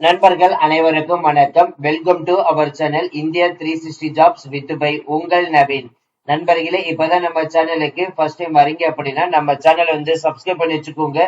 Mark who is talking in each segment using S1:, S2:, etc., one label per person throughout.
S1: நண்பர்கள் அனைவருக்கும் வணக்கம். Welcome to our channel India three sixty jobs with by உங்கள் நவீன். நண்பர்களே இப்பதான் நம்ம சேனலுக்கு ஃபர்ஸ்ட் டைம் வரீங்க அப்படின்னா நம்ம சேனல் வந்து சப்ஸ்கிரைப் பண்ணி வச்சுக்கோங்க.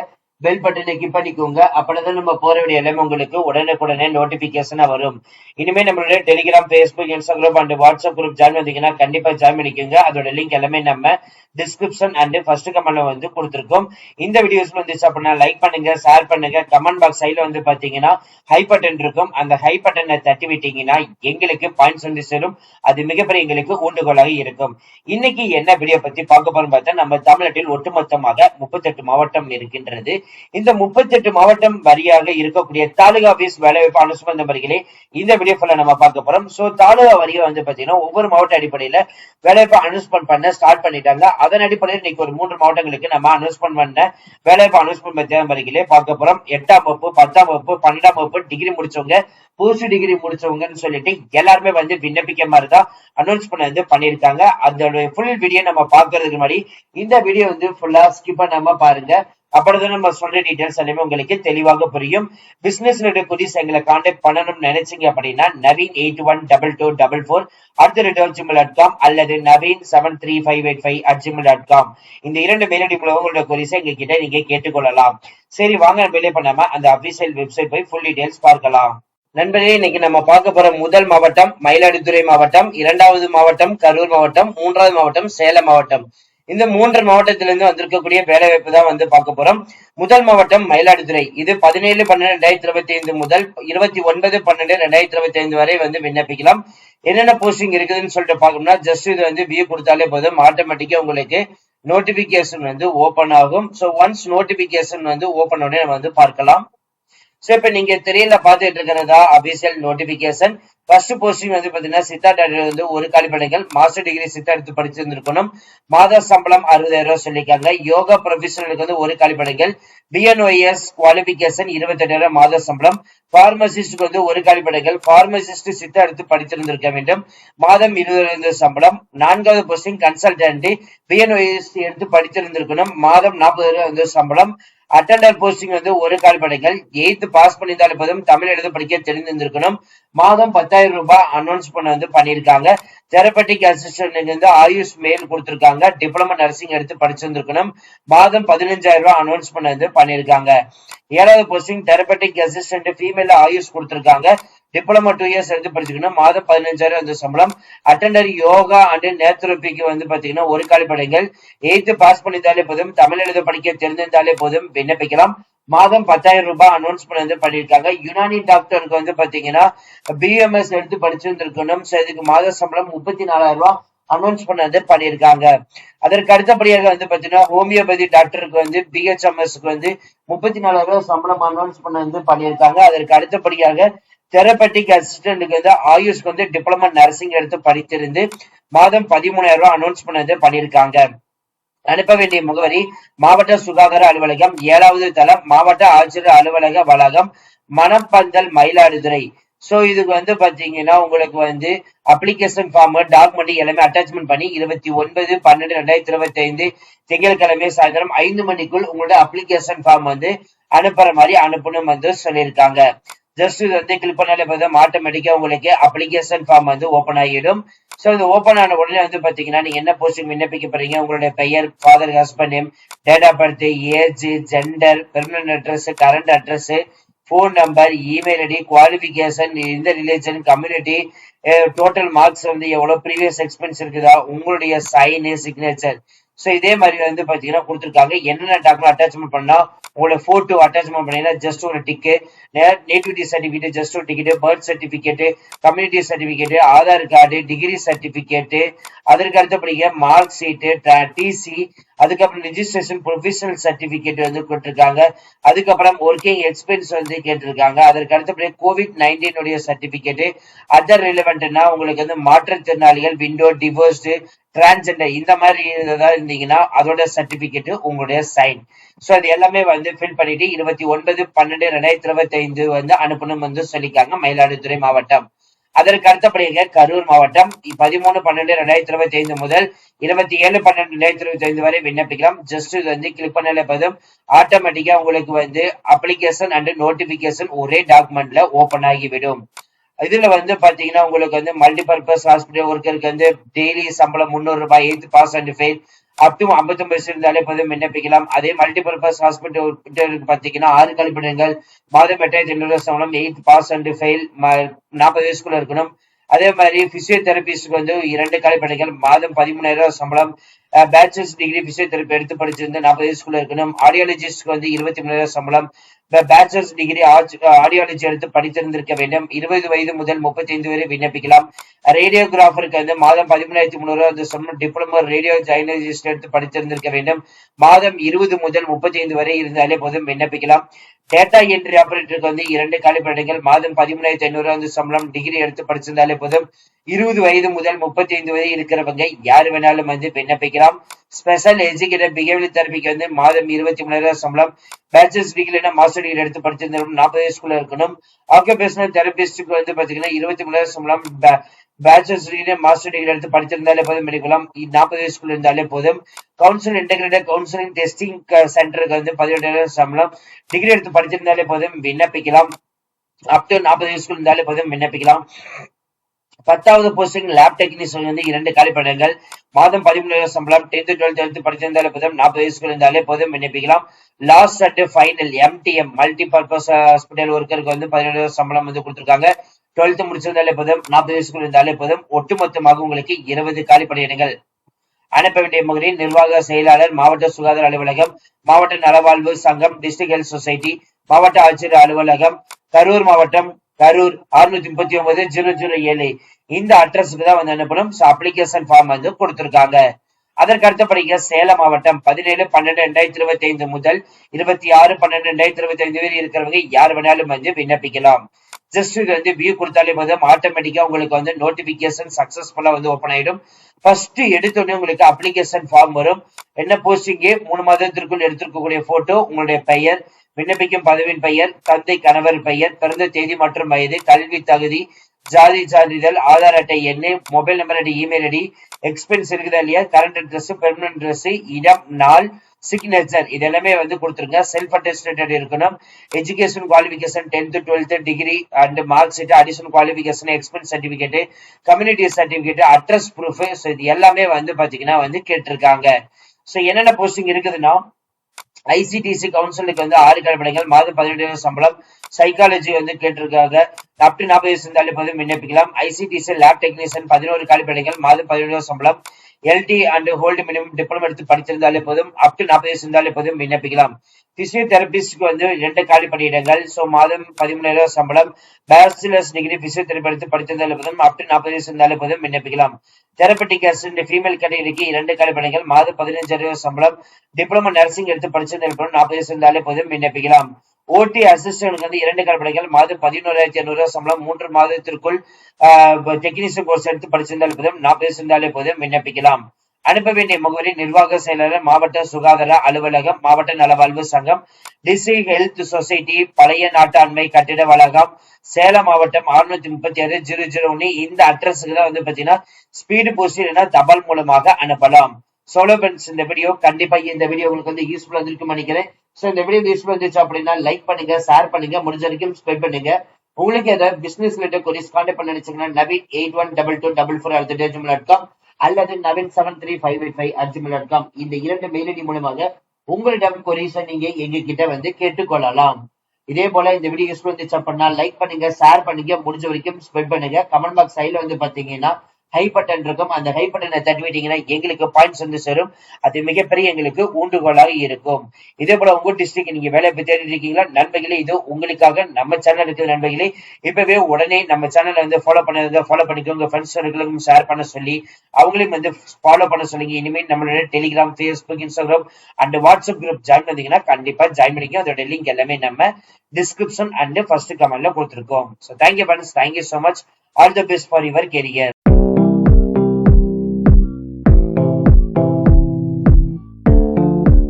S1: பெல் பட்டனை கிளிக் பண்ணிக்கோங்க. அப்பதான் நம்ம போற வேண்டிய எல்லாமே உங்களுக்கு உடனுக்குடனே நோட்டிபிகேஷனா வரும். இனிமே நம்மளுடைய Telegram Facebook Instagram and WhatsApp group join வந்தீங்கன்னா கண்டிப்பா ஜாயின் பண்ணிக்கோங்க. அதோட லிங்க் எல்லாமே நம்ம டிஸ்கிரிப்ஷன் அண்ட் ஃபர்ஸ்ட் கமெண்ட்ல வந்து கொடுத்துருக்கோம். இந்த வீடியோஸ் வந்துச்சு அப்படின்னா லைக் பண்ணுங்க ஷேர் பண்ணுங்க. கமெண்ட் பாக்ஸ் சைட்ல வந்து பாத்தீங்கன்னா ஹை பட்டன் இருக்கும். அந்த ஹை பட்டனை தட்டி விட்டீங்கன்னா எங்களுக்கு பாயிண்ட்ஸ் வந்து சேரும். அது மிகப்பெரிய எங்களுக்கு ஊண்டுகோலாக இருக்கும். இன்னைக்கு என்ன வீடியோ பத்தி பார்க்க போறோம் பார்த்தா நம்ம தமிழ்நாட்டில் ஒட்டுமொத்தமாக முப்பத்தெட்டு மாவட்டம் இருக்கின்றது. இந்த முப்பத்தி எட்டு மாவட்டம் வரியாக இருக்கக்கூடிய தாலுகா ஆபீஸ் வேலைவாய்ப்பு அனுசம்பந்த வரிகளை இந்த வீடியோ ஃபுல்லா நம்ம பார்க்க போறோம். சோ தாலுகா வரிகள் வந்து பாத்தீங்கன்னா ஒவ்வொரு மாவட்ட அடிப்படையில வேலைவாய்ப்பு அனௌன்ஸ்மெண்ட் பண்ண ஸ்டார்ட் பண்ணிட்டாங்க. அதன் அடிப்படையில் இன்னைக்கு ஒரு மூன்று மாவட்டங்களுக்கு நம்ம அனௌன்ஸ்மெண்ட் பண்ண வேலைவாய்ப்பு அனௌன்ஸ்மெண்ட் பத்திய வரிகளே பார்க்க போறோம். எட்டாம் வகுப்பு பத்தாம் வகுப்பு பன்னெண்டாம் வகுப்பு டிகிரி முடிச்சவங்க போஸ்ட் டிகிரி முடிச்சவங்கன்னு சொல்லிட்டு எல்லாருமே வந்து விண்ணப்பிக்க மாதிரி தான் அனௌன்ஸ் பண்ண வந்து பண்ணியிருக்காங்க. அதோட ஃபுல் வீடியோ நம்ம பாக்குறதுக்கு முன்னாடி இந்த வீடியோ வந்து ஃபுல்லா ஸ்கிப் பண்ணாம பாருங்க. அப்புறம் நம்ம சொல்ற டீடைல்ஸ் எல்லாமே உங்களுக்கு தெளிவாக புரியும். பிசினஸ் புதுசு எங்களை கான்டாக்ட் பண்ணணும்னு நினைச்சீங்க அப்படின்னா Naveen eight one double two double four at the rate Gmail dot com அல்லது Naveen seven three five eight five at Gmail dot com இந்த இரண்டு மேலடி மூலம் உங்களோட குறிசை எங்க கிட்ட நீங்க கேட்டுக்கொள்ளலாம். சரி வாங்க வெளியே பண்ணாம அந்த அபிஷியல் வெப்சைட் போய் ஃபுல் டீடைல்ஸ் பார்க்கலாம். நண்பர்களே இன்னைக்கு நம்ம பார்க்க போற முதல் மாவட்டம் மயிலாடுதுறை மாவட்டம் இரண்டாவது மாவட்டம் கரூர் மாவட்டம் மூன்றாவது மாவட்டம் சேலம் மாவட்டம். இந்த மூன்று மாவட்டத்திலிருந்து வந்திருக்கக்கூடிய வேலை வாய்ப்பு தான் வந்து பார்க்க போறோம். முதல் மாவட்டம் மயிலாடுதுறை. இது பதினேழு பன்னெண்டு ரெண்டாயிரத்தி இருபத்தி ஐந்து முதல் இருபத்தி ஒன்பது பன்னெண்டு ரெண்டாயிரத்தி இருபத்தி ஐந்து வரை வந்து விண்ணப்பிக்கலாம். என்னென்ன போஸ்டிங் இருக்குதுன்னு சொல்லிட்டு பார்க்கணும்னா ஜஸ்ட் இது வந்து வியூ கொடுத்தாலே போதும். ஆட்டோமேட்டிக்கா உங்களுக்கு நோட்டிபிகேஷன் வந்து ஓபன் ஆகும். ஸோ ஒன்ஸ் நோட்டிபிகேஷன் வந்து ஓபன் உடனே நம்ம வந்து பார்க்கலாம். ஸோ இப்போ நீங்க திரையில பார்த்துட்டு இருக்கிறதா அபிஷியல் நோட்டிபிகேஷன் ஃபர்ஸ்ட் போஸ்டிங் வந்து பாத்தீங்கன்னா சித்தா டாக்டர் வந்து ஒரு காலிப்படைகள் மாஸ்டர் டிகிரி சித்தா எடுத்து படிச்சிருந்திருக்கணும். மாத சம்பளம் அறுபதாயிரம் ரூபாய் சொல்லியிருக்காங்க. யோகா ப்ரொஃபஷனலுக்கு வந்து ஒரு காலிப்படைகள் பிஎன்ஒஎஸ் குவாலிபிகேஷன் இருபத்தெட்டாயிரம் மாத சம்பளம். பார்மசிஸ்டுக்கு வந்து ஒரு காலிப்படைகள் பார்மசிஸ்ட் சித்தா எடுத்து படித்திருந்திருக்க வேண்டும். மாதம் இருபது சம்பளம். நான்காவது போஸ்டிங் கன்சல்டன்ட் பிஎன்ஒஎஸ் எடுத்து படித்திருந்திருக்கணும் மாதம் நாற்பது ரூபாய் வந்து சம்பளம். அட்டண்டர் போஸ்டிங் வந்து ஒரு கால் படைகள். எயித்து பாஸ் பண்ணியிருந்தாலும் போதும் தமிழ் எழுத படிக்க தெரிந்திருந்திருக்கணும். மாதம் பத்தாயிரம் ரூபாய் அனௌன்ஸ் பண்ண வந்து பண்ணியிருக்காங்க. தெரப்பட்டிக் அசிஸ்டன்ட் வந்து ஆயுஷ் மேல் கொடுத்துருக்காங்க. டிப்ளமோ நர்சிங் எடுத்து படிச்சிருந்திருக்கணும். மாதம் பதினஞ்சாயிரம் ரூபாய் அனௌன்ஸ் பண்ண வந்து பண்ணியிருக்காங்க. ஏழாவது posting therapeutic assistant female AYUSH கொடுத்துருக்காங்க. டிப்ளமோ டூ இயர்ஸ் எடுத்து படிச்சுக்கணும். மாதம் பதினஞ்சாயிரம் வந்து சம்பளம். அட்டண்டர் யோகா அண்ட் நேத்ரோபிக்கு வந்து பாத்தீங்கன்னா ஒரு காலிப்படைகள் எயித்து பாஸ் பண்ணியிருந்தாலே போதும். தமிழ் எழுத படிக்க தெரிஞ்சிருந்தாலே போதும். விண்ணப்பிக்கலாம். மாதம் பத்தாயிரம் ரூபாய் அனௌன்ஸ்மெண்ட் வந்து பண்ணியிருக்காங்க. யுனானி டாக்டருக்கு வந்து பாத்தீங்கன்னா பிஎம்எஸ் எடுத்து படிச்சிருந்திருக்கணும் ஸோ இதுக்கு மாத சம்பளம் முப்பத்தி நாலாயிரம் ரூபாய் அனௌன்ஸ்மெண்ட் வந்து பண்ணியிருக்காங்க. அதற்கு அடுத்தபடியாக வந்து பாத்தீங்கன்னா ஹோமியோபதி டாக்டருக்கு வந்து பிஹெச்எம்எஸ்க்கு வந்து முப்பத்தி நாலாயிரம் ரூபாய் சம்பளம் அனௌன்ஸ் பண்ண வந்து பண்ணியிருக்காங்க. அதற்கு அடுத்தபடியாக தெரபட்டிக் அசிஸ்டன்ட்டுக்கு வந்து ஆயுஷ்க்கு வந்து டிப்ளமா நர்சிங் எடுத்து படித்திருந்து மாதம் பதிமூணாயிரம் ரூபாய் அனௌன்ஸ் பண்ணது பண்ணியிருக்காங்க அனுப்ப வேண்டிய முகவரி மாவட்ட சுகாதார அலுவலகம் ஏழாவது தளம் மாவட்ட ஆட்சியர் அலுவலக வளாகம் மணப்பந்தல் மயிலாடுதுறை. சோ இதுக்கு வந்து பாத்தீங்கன்னா உங்களுக்கு வந்து அப்ளிகேஷன் ஃபார்ம் டாக்குமெண்ட் எல்லாமே அட்டாச்மெண்ட் பண்ணி இருபத்தி ஒன்பது பன்னெண்டு ரெண்டாயிரத்தி இருபத்தி ஐந்து திங்கட்கிழமை சாயந்தரம் ஐந்து மணிக்குள் உங்களோட அப்ளிகேஷன் ஃபார்ம் வந்து அனுப்புற மாதிரி அனுப்பணும் வந்து சொல்லியிருக்காங்க. ஜஸ்ட் இது வந்து கிளிக் பண்ணாலே பார்த்தா ஆட்டோமேட்டிக்காக உங்களுக்கு அப்ளிகேஷன் ஃபார்ம் வந்து ஓப்பன் ஆகிடும். ஸோ இது ஓப்பன் ஆன உடனே வந்து பாத்தீங்கன்னா நீங்கள் என்ன போஸ்டிங் விண்ணப்பிக்க போறீங்க? உங்களுடைய பெயர் father husband name date of birth age gender permanent address current address phone number email ID qualification இந்த ரிலேஷன் கம்யூனிட்டி டோட்டல் மார்க்ஸ் வந்து எவ்வளோ ப்ரீவியஸ் எக்ஸ்பென்ஸ் இருக்குதா உங்களுடைய சைனு சிக்னேச்சர் ஸோ இதே மாதிரி வந்து பாத்தீங்கன்னா கொடுத்துருக்காங்க. என்னென்ன டாக்குமெண்ட் அட்டாச்மெண்ட் பண்ணா உங்களோட போட்டோ அட்டாச்மெண்ட் பண்ணீங்கன்னா ஜஸ்ட் ஒரு டிக்கு நேட்டிவிட்டி சர்டிபிகேட் ஜஸ்ட் ஒரு ticket birth certificate community certificate Aadhaar card degree certificate அதற்கு அடுத்தபடிங்க மார்க் ஷீட்டு டிசி அதுக்கப்புறம் ரிஜிஸ்ட்ரேஷன் ப்ரொஃபஷனல் சர்டிபிகேட் வந்து கொடுத்துருக்காங்க. அதுக்கப்புறம் ஒர்க்கிங் எக்ஸ்பென்ஸ் வந்து கேட்டிருக்காங்க. அதற்கு அடுத்தபடியே கோவிட் நைன்டீனுடைய சர்டிபிகேட் அதர் ரிலவெண்ட்னா உங்களுக்கு வந்து மாற்றுத்திறனாளிகள் விண்டோ டிவோர்ஸ்டு டிரான்ஸெண்டர் இந்த மாதிரி ஏதாவது இருந்தீங்கன்னா அதோட சர்டிபிகேட் உங்களுடைய சைன் ஸோ அது எல்லாமே வந்து ஃபில் பண்ணிட்டு இருபத்தி ஒன்பது பன்னெண்டு ரெண்டாயிரத்தி இருபத்தி ஐந்து வந்து அனுப்பணும் வந்து சொல்லிக்காங்க மயிலாடுதுறை மாவட்டம். அதற்கு அடுத்தபடியாக கரூர் மாவட்டம் பதிமூணு பன்னெண்டு ரெண்டாயிரத்தி இருபத்தி ஐந்து முதல் இருபத்தி ஏழு பன்னெண்டு ரெண்டாயிரத்தி இருபத்தி ஐந்து வரை விண்ணப்பிக்கலாம். ஜஸ்ட் இது வந்து கிளிக் பண்ணல போதும். ஆட்டோமேட்டிக்கா உங்களுக்கு வந்து அப்ளிகேஷன் அண்ட் நோட்டிபிகேஷன் ஒரே டாக்குமெண்ட்ல ஓபன் ஆகிவிடும். இதுல வந்து பாத்தீங்கன்னா உங்களுக்கு வந்து மல்டிபர்பஸ் ஹாஸ்பிட்டல் ஒர்க்கருக்கு வந்து டெய்லி சம்பளம் முந்நூறு ரூபாய் eighth pass and fail up to ஐம்பத்தி ஒன்பது இருந்தாலே போதும் விண்ணப்பிக்கலாம். அதே மல்டிபர்பஸ் ஹாஸ்பிட்டல் பாத்தீங்கன்னா ஆறு கழிப்பிடங்கள் மாதம் எட்டாயிரத்தி ஐநூறு சம்பளம் எயித் பாஸ் அண்ட் ஃபெயில் நாற்பது வயசுக்குள்ள இருக்கணும். அதே மாதிரி பிசியோதெரபிஸ்ட்க்கு வந்து இரண்டு கலைப்படைகள் மாதம் பதிமூணாயிரம் ரூபாய் சம்பளம் பேச்சுலர்ஸ் டிகிரி பிசியோதெரபி எடுத்து படிச்சிருந்து நாற்பது வயசுக்குள்ள இருக்கணும். ஆடியாலஜிஸ்ட்க்கு வந்து இருபத்தி மூணாயிரம் சம்பளம் பேச்சுலர்ஸ் டிகிரி ஆடியாலஜி எடுத்து படித்திருந்திருக்க வேண்டும். இருபது வயது முதல் முப்பத்தி ஐந்து வரை விண்ணப்பிக்கலாம். ரேடியோகிராஃபருக்கு வந்து மாதம் பதிமூணாயிரத்தி முந்நூறு அந்த சொன்ன டிப்ளமோ ரேடியோ ஜைனலிஸ்ட் எடுத்து படித்திருந்திருக்க வேண்டும். மாதம் இருபது முதல் முப்பத்தி ஐந்து வரை இருந்தாலே போதும் விண்ணப்பிக்கலாம். டேட்டா என்ட்ரி ஆபரேட்டருக்கு வந்து இரண்டு காலிப்படைகள் மாதம் பதிமூணாயிரத்தி ஐநூறு வந்து சம்பளம் டிகிரி எடுத்து படிச்சிருந்தாலே போதும். இருபது வயது முதல் முப்பத்தி ஐந்து வயது இருக்கிறவங்க யாரு வேணாலும் வந்து விண்ணப்பிக்கலாம். ஸ்பெஷல் எஜுகேட்டர் பிஹேவியர் தெரப்பிக்கு வந்து மாதம் இருபத்தி மூணாயிரம் சம்பளம். பேச்சுலர்ஸ் டிகிரி மாஸ்டர் டிகிரி எடுத்து படிச்சிருந்தாலும் நாற்பது வயசுக்குள்ள இருக்கணும். ஆக்குபேஷனல் தெரபிஸ்டுக்கு வந்து பாத்தீங்கன்னா இருபத்தி மூணாயிரம் சம்பளம். பேச்சுலர்ஸ் டிகிரி மாஸ்டர் டிகிரி எடுத்து படிச்சிருந்தாலே போதும் எடுக்கலாம் நாற்பது வயசுக்குள்ள இருந்தாலே போதும். கவுன்சில் இன்டெகிரேட்டட் கவுன்சிலிங் டெஸ்டிங் சென்டருக்கு வந்து பதினெட்டு சம்பளம். டிகிரி எடுத்து படிச்சிருந்தாலே போதும் விண்ணப்பிக்கலாம். அப் டு நாற்பது வயசுக்குள்ள இருந்தாலே போதும் விண்ணப்பிக்கலாம். பத்தாவது போஸ்டிங் லேப் டெக்னீஷியன் வந்து இரண்டு காலிப்படங்கள் மாதம் பதிமூணாயிரம் சம்பளம். டென்த் டுவெல்த் டுவெல்த் படிச்சிருந்தாலே போதும். நாற்பது வயசுக்குள்ள இருந்தாலே போதும் விண்ணப்பிக்கலாம். Last and final MTM multi purpose hospital ஒர்க்கருக்கு வந்து பதினேழு சம்பளம் வந்து கொடுத்துருக்காங்க. டுவெல்த் முடிச்சிருந்தாலே போதும். நாற்பது வயசுக்குள்ள இருந்தாலே போதும். ஒட்டுமொத்தமாக உங்களுக்கு இருபது காலி அனுப்ப வேண்டிய முகரி நிர்வாக செயலாளர் மாவட்ட சுகாதார அலுவலகம் மாவட்ட நலவாழ்வு சங்கம் டிஸ்ட்ரிக்ட் ஹெல்த் சொசைட்டி மாவட்ட ஆட்சியர் அலுவலகம் கரூர் மாவட்டம் கரூர் அறுநூத்தி முப்பத்தி ஒன்பது ஜீரோ ஜீரோ ஏழு. இந்த அட்ரஸுக்கு தான் வந்து அனுப்பணும் அப்ளிகேஷன் ஃபார்ம் வந்து கொடுத்திருக்காங்க. அதற்கு அடுத்தபடியாக சேலம் மாவட்டம் பதினேழு பன்னெண்டு ரெண்டாயிரத்தி இருபத்தி ஐந்து முதல் இருபத்தி ஆறு பன்னெண்டு ரெண்டாயிரத்தி இருபத்தி ஐந்து வரை இருக்கிறவங்க யார் வேணாலும் வந்து விண்ணப்பிக்கலாம். ஜஸ்ட் இது வந்து வியூ கொடுத்தாலே போதும். ஆட்டோமேட்டிக்கா உங்களுக்கு வந்து நோட்டிபிகேஷன் சக்சஸ்ஃபுல்லா வந்து ஓப்பன் ஆயிடும். ஃபர்ஸ்ட் எடுத்தோடனே உங்களுக்கு அப்ளிகேஷன் ஃபார்ம் வரும். என்ன போஸ்டிங்கே மூணு மாதத்திற்குள் எடுத்திருக்கக்கூடிய போட்டோ உங்களுடைய பெயர் விண்ணப்பிக்கும் பதவியின் பெயர் தந்தை கணவர் பெயர் பிறந்த தேதி மற்றும் வயது கல்வி தகுதி ஜாதி சான்றிதழ் ஆதார் அட்டை எண்ணு மொபைல் நம்பர் அடி இமெயில் ஐடி எக்ஸ்பென்ஸ் இருக்குதா இல்லையா? கரண்ட் அட்ரஸ் பெர்மனன்ட் அட்ரஸ் இடம் நாள் சிக்னேச்சர் இது எல்லாமே வந்து கொடுத்துருங்க. செல்ஃப் அட்டஸ்டேட்டட் இருக்கணும். Education qualification tenth twelfth degree and mark sheet additional qualification experience certificate community certificate address proof so இது எல்லாமே வந்து பாத்தீங்கன்னா வந்து கேட்டிருக்காங்க. ஸோ என்னென்ன போஸ்டிங் இருக்குதுன்னா ஐசிடிசி கவுன்சிலுக்கு வந்து ஆறு கலப்படைகள் மாதம் பதினெட்டு சம்பளம். சைக்காலஜி வந்து கேட்டிருக்காங்க. அப் டு நாற்பது வயசு இருந்தாலே விண்ணப்பிக்கலாம். ஐசிடிசி லேப் டெக்னீஷியன் பதினோரு காலிப்படைகள் மாதம் பதினேழு சம்பளம். LT and hold minimum diploma எடுத்து படிச்சிருந்தாலே போதும் அப் டு நாற்பது வயசு இருந்தாலே போதும் விண்ணப்பிக்கலாம். பிசியோதெரபிஸ்ட்க்கு வந்து ரெண்டு காலி பணியிடங்கள். ஸோ மாதம் பதிமூணாயிரம் சம்பளம். பேச்சுலர்ஸ் டிகிரி பிசியோதெரபி எடுத்து படித்திருந்தாலே போதும் அப் டு நாற்பது வயசு இருந்தாலே போதும் விண்ணப்பிக்கலாம். தெரப்பட்டிக் அசிஸ்டன்ட் ஃபீமேல் கேட்டகரிக்கு இரண்டு காலி மாதம் பதினஞ்சாயிரம் சம்பளம் டிப்ளமோ நர்சிங் எடுத்து படிச்சிருந்தாலே நாற்பது வயசு இருந்தாலே போதும் விண்ணப்பிக்கலாம். ஓடி அசிஸ்டன்ட் வந்து இரண்டு கலப்படைகள் மாதம் பதினோராயிரத்தி ஐநூறு ரூபாய் சம்பளம் மூன்று மாதத்திற்குள் டெக்னீஷியன் கோர்ஸ் எடுத்து படிச்சிருந்தாலே போதும் நாற்பது இருந்தாலே போதும் விண்ணப்பிக்கலாம். அனுப்ப வேண்டிய முகவரி நிர்வாக செயலாளர் மாவட்ட சுகாதார அலுவலகம் மாவட்ட நலவாழ்வு சங்கம் டிசி ஹெல்த் சொசைட்டி பழைய நாட்டாண்மை கட்டிட வளாகம் சேலம் மாவட்டம் அறுநூத்தி முப்பத்தி ஆறு ஜீரோ ஜீரோ ஒன்னு. இந்த அட்ரஸுக்கு தான் வந்து பாத்தீங்கன்னா ஸ்பீடு போஸ்ட் இல்லைன்னா தபால் மூலமாக அனுப்பலாம். சோலோ பென்ஸ் இந்த வீடியோ கண்டிப்பா இந்த வீடியோ உங்களுக்கு வந்து யூஸ்ஃபுல்லா இருந்திருக்கும் நினைக்கிறேன். சோ இந்த வீடியோ யூஸ்ஃபுல்லா இருந்துச்சு அப்படின்னா லைக் பண்ணுங்க ஷேர் பண்ணுங்க. முடிஞ்ச வரைக்கும் ஸ்பெட் பண்ணுங்க. உங்களுக்கு ஏதாவது பிசினஸ் ரிலேட்டட் கொரிஸ் கான்டாக்ட் பண்ண நினைச்சீங்கன்னா Naveen eight one double two double four at Gmail dot com அல்லது Naveen seven three five eight five at Gmail dot com இந்த இரண்டு மெயில் ஐடி மூலமாக உங்களிடம் கொரிஸை நீங்க எங்க கிட்ட வந்து கேட்டுக்கொள்ளலாம். இதே போல இந்த வீடியோ யூஸ்ஃபுல் இருந்துச்சு அப்படின்னா லைக் பண்ணுங்க ஷேர் பண்ணுங்க முடிஞ்ச வரைக்கும் ஸ்ப்ரெட் பண்ணுங்க. கமெண்ட் பாக்ஸ் சைட்ல வந்து பாத்தீங்கன்னா ஹை பட்டன் இருக்கும் அந்த ஹை பட்டனை தட்டுவிட்டீங்கன்னா எங்களுக்கு பாயிண்ட்ஸ் வந்து சேரும். அது மிகப்பெரிய எங்களுக்கு ஊண்டுகோலாக இருக்கும். இதே போல உங்க டிஸ்ட்ரிக்ட் நீங்க வேலை போய் இருக்கீங்களா? நண்பர்களே இது உங்களுக்காக நம்ம சேனல் இருக்கிற நண்பர்களே. இப்பவே உடனே நம்ம சேனலை வந்து ஃபாலோ பண்ண ஃபாலோ பண்ணிக்கோங்க. ஃப்ரெண்ட்ஸ் சர்க்கிளுக்கும் ஷேர் பண்ண சொல்லி அவங்களையும் வந்து ஃபாலோ பண்ண சொல்லுங்க. இனிமேல் நம்மளோட Telegram Facebook Instagram and WhatsApp group join பண்ணீங்கன்னா கண்டிப்பா ஜாயின் பண்ணிக்கோ அதோட லிங்க் எல்லாமே நம்ம டிஸ்கிரிப்ஷன் அண்ட் ஃபர்ஸ்ட் கமெண்ட்ல கொடுத்துருக்கோம். So thank you friends thank you so much all the best for your career